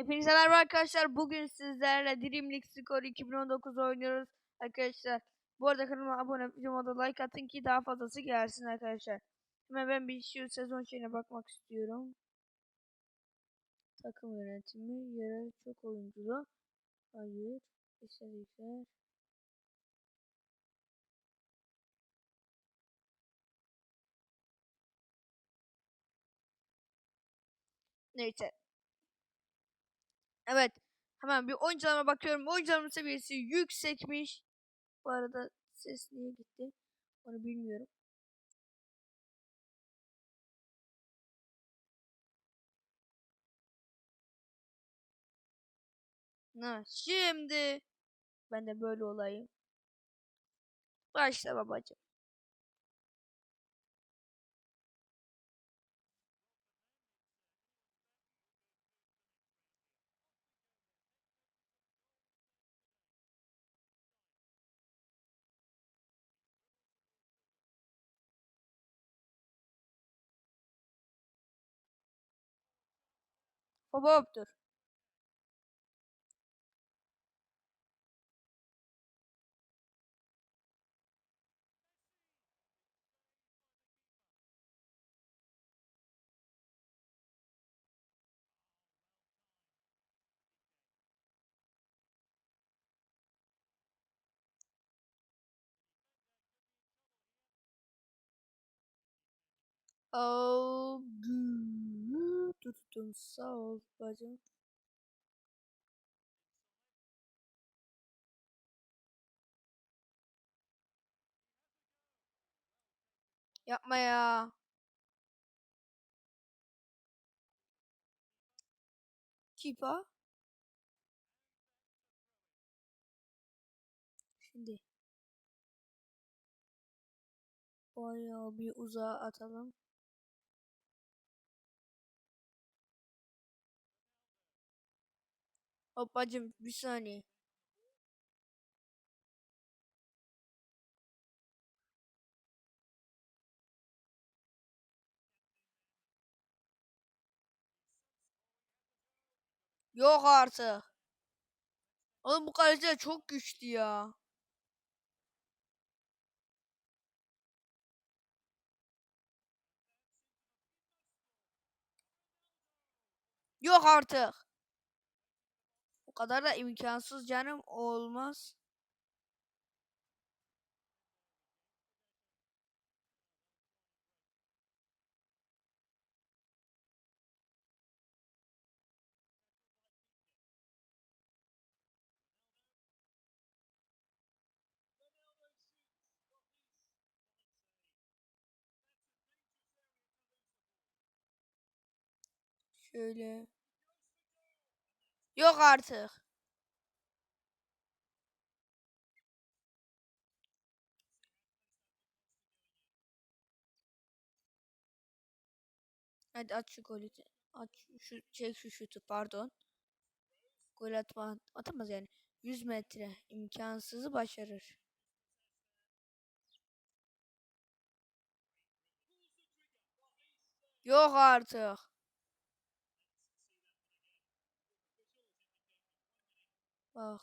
Hepinize merhaba arkadaşlar. Bugün sizlerle Dream League Score 2019 oynuyoruz arkadaşlar. Bu arada kanalıma abone olup videoma like atın ki daha fazlası gelsin arkadaşlar. Hemen ben bir şu sezon şeyine bakmak istiyorum. Takım yönetimi, yerel çok oyunculu. Hayır. İstedikler. Neyse. Evet. Hemen bir oyuncularıma bakıyorum. Oyuncularımın seviyesi yüksekmiş. Bu arada ses niye gitti? Onu bilmiyorum. Ha, şimdi ben de böyle olayım. Başla babacığım. Hop dur. Oh, tuttum sağ ol bacım. Yapma ya. Kipa. Şimdi. Bayağı bir uzağa atalım. Hop bacım bir saniye. Yok artık. Oğlum bu kaleciler çok güçlü ya. Yok artık. Kadar da imkansız canım olmaz. Şöyle. Yok artık. Hadi aç şu golü. Aç şu çek şu şutu pardon. Gol atma atamaz yani. 100 metre imkansızı başarır. Yok artık. Bak.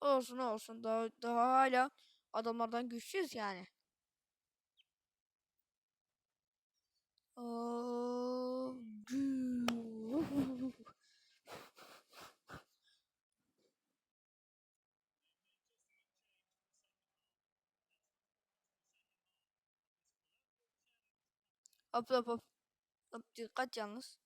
Olsun olsun. Daha, daha hala adamlardan güçlüyüz yani. Oo, gü- Hop hop hop. Hop dikkat yalnız.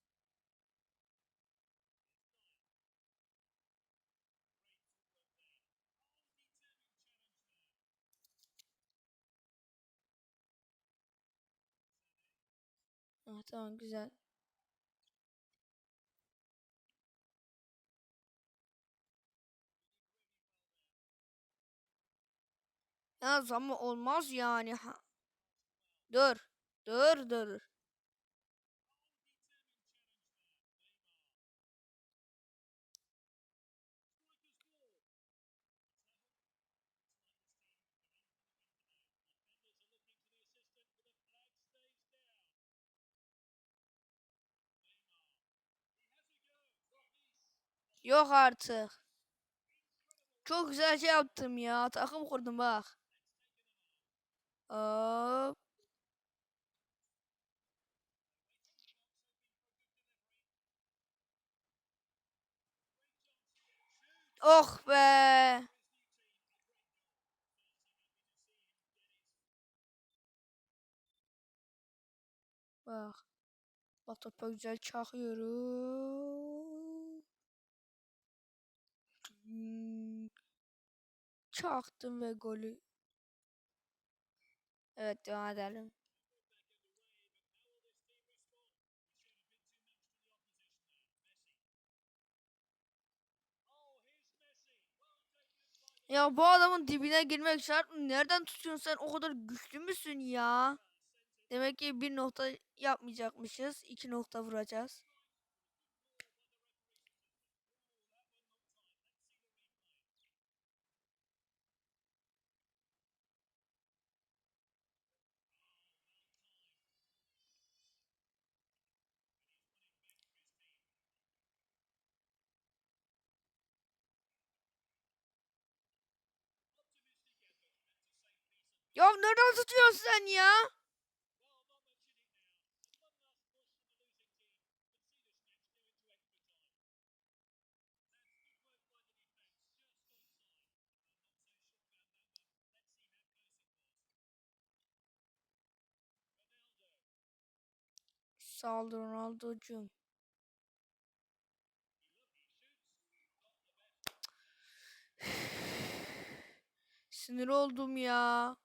Ha, tamam güzel. Ya ama olmaz yani. Ha. Dur. Dur dur. Yok artık. Çok güzel şey yaptım ya. Takım kurdum bak. Hop. Oh be. Bak. Bak topa güzel çakıyorum. Çaktım ve golü. Evet devam edelim. Ya bu adamın dibine girmek şart mı? Nereden tutuyorsun sen? O kadar güçlü müsün ya? Demek ki bir nokta yapmayacakmışız. iki nokta vuracağız. Ya nereden tutuyorsun sen ya? Sağ ol Ronaldo'cum. Sinir oldum ya.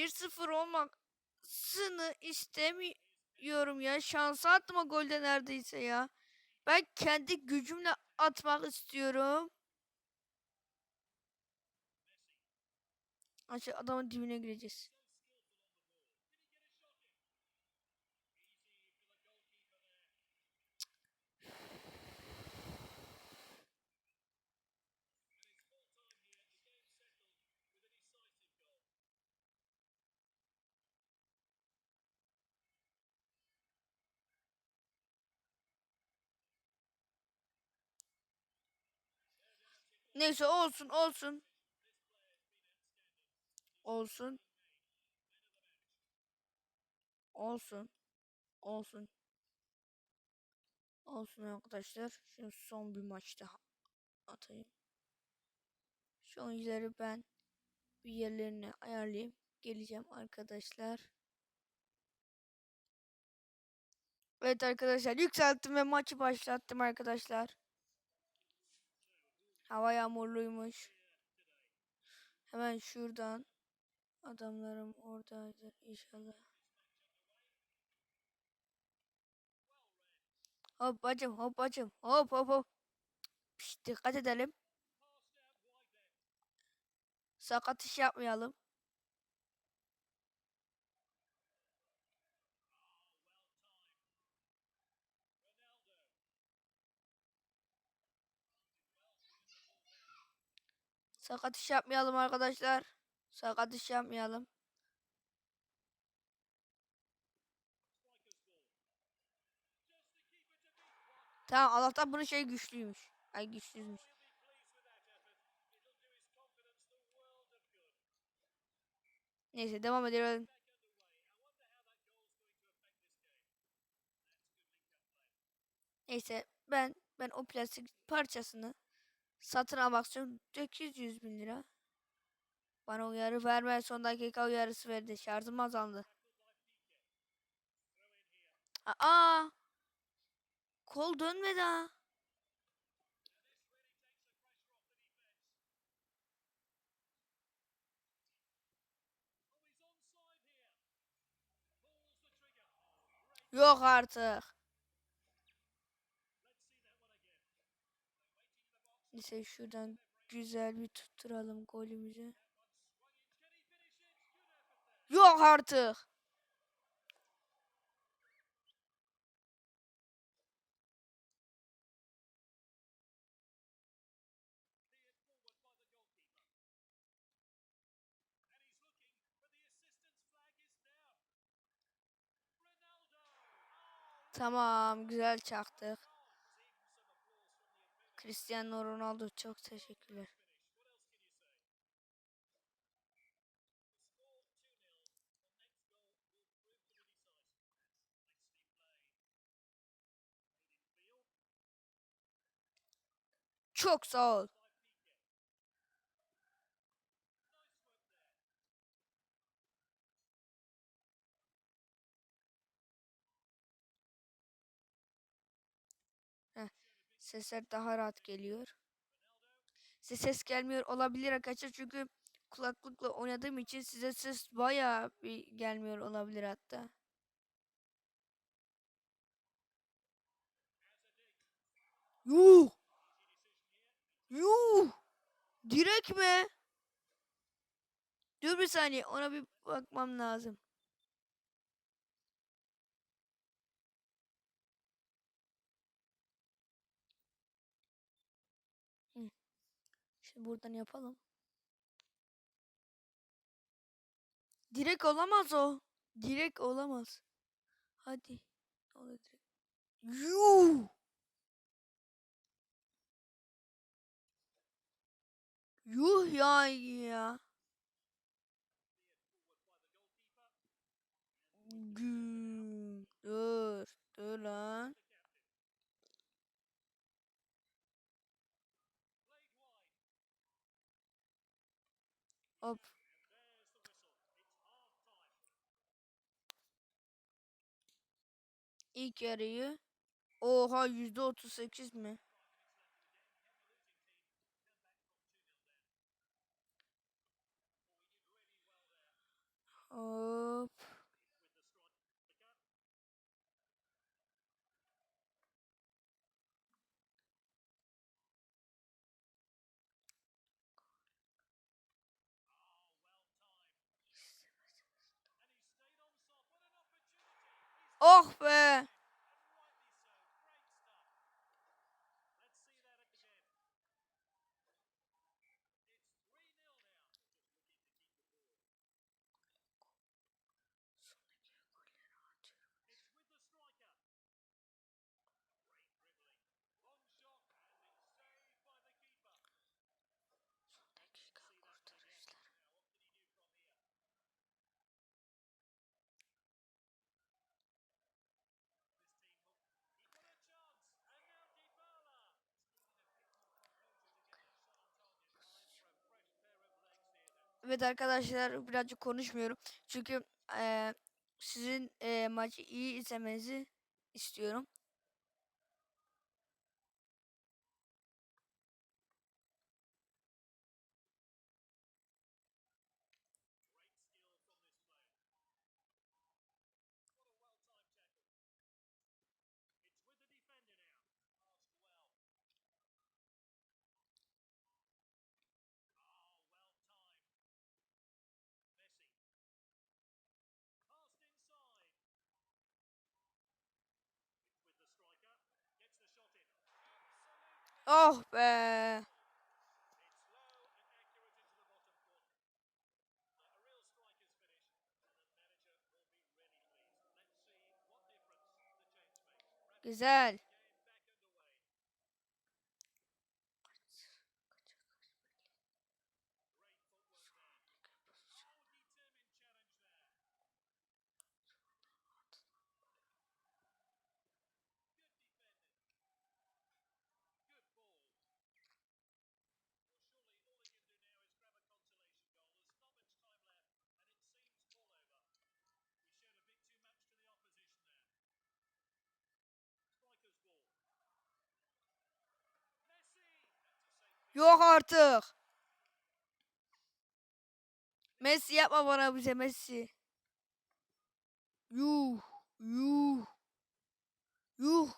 Bir sıfır olmasını istemiyorum ya. Şansa atma golde neredeyse ya. Ben kendi gücümle atmak istiyorum. Aşağı adamın dibine gireceğiz. Neyse olsun olsun. Olsun. Olsun. Olsun. Olsun arkadaşlar. Şimdi son bir maç daha atayım. Şu oyuncuları ben bir yerlerine ayarlayayım. Geleceğim arkadaşlar. Evet arkadaşlar yükselttim ve maçı başlattım arkadaşlar. Hava yağmurluymuş. Hemen şuradan adamlarım oradaydı inşallah. Hop bacım hop bacım hop hop hop. Pişt, dikkat edelim. Sakat iş yapmayalım. Sakat iş yapmayalım arkadaşlar. Sakat iş yapmayalım. Tamam Allah'tan bunun şey güçlüymüş. Ay güçsüzmüş. Neyse devam edelim. Neyse ben ben o plastik parçasını satın almak istiyorum. 800 bin lira. Bana uyarı verme. Son dakika uyarısı verdi. Şarjım azaldı. Aa! Kol dönmedi ha. Yok artık. Neyse şuradan güzel bir tutturalım golümüzü. Yok artık. Tamam güzel çaktık. Cristiano Ronaldo çok teşekkürler. Çok sağ ol. Sesler daha rahat geliyor. Size ses gelmiyor olabilir arkadaşlar çünkü kulaklıkla oynadığım için size ses bayağı bir gelmiyor olabilir hatta. Yuh! Yuh! Direkt mi? Dur bir saniye ona bir bakmam lazım. Buradan yapalım. Direkt olamaz o. Direkt olamaz. Hadi. Ne oluyor direkt? Yuh! Yuh ya ya. Dur. Dur lan. Hop. İlk yarıyı. Oha yüzde otuz sekiz mi? Hop. Oh be. Evet arkadaşlar birazcık konuşmuyorum. Çünkü eee, sizin eee, maçı iyi izlemenizi istiyorum. Oh be. Güzel. Yok artık. Messi yapma bana bize Messi. Yuh. Yuh. Yuh.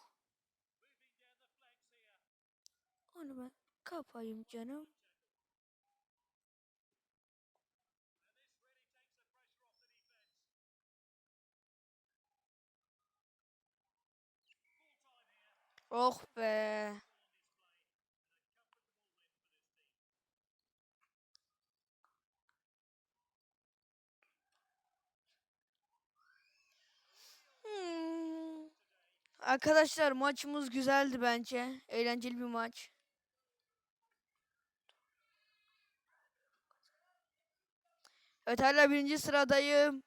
Onu ben kapayım canım. Oh be. Hmm. Arkadaşlar maçımız güzeldi bence. Eğlenceli bir maç. Evet hala birinci sıradayım.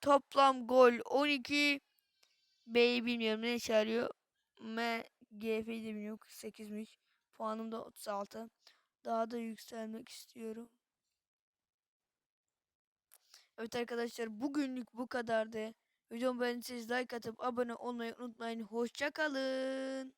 Toplam gol 12. B'yi bilmiyorum ne çağırıyor. M, GF'yi de bilmiyorum 48'miş. Puanım da 36. Daha da yükselmek istiyorum. Evet arkadaşlar bugünlük bu kadardı. Videomu beğendiyseniz like atıp abone olmayı unutmayın. Hoşçakalın.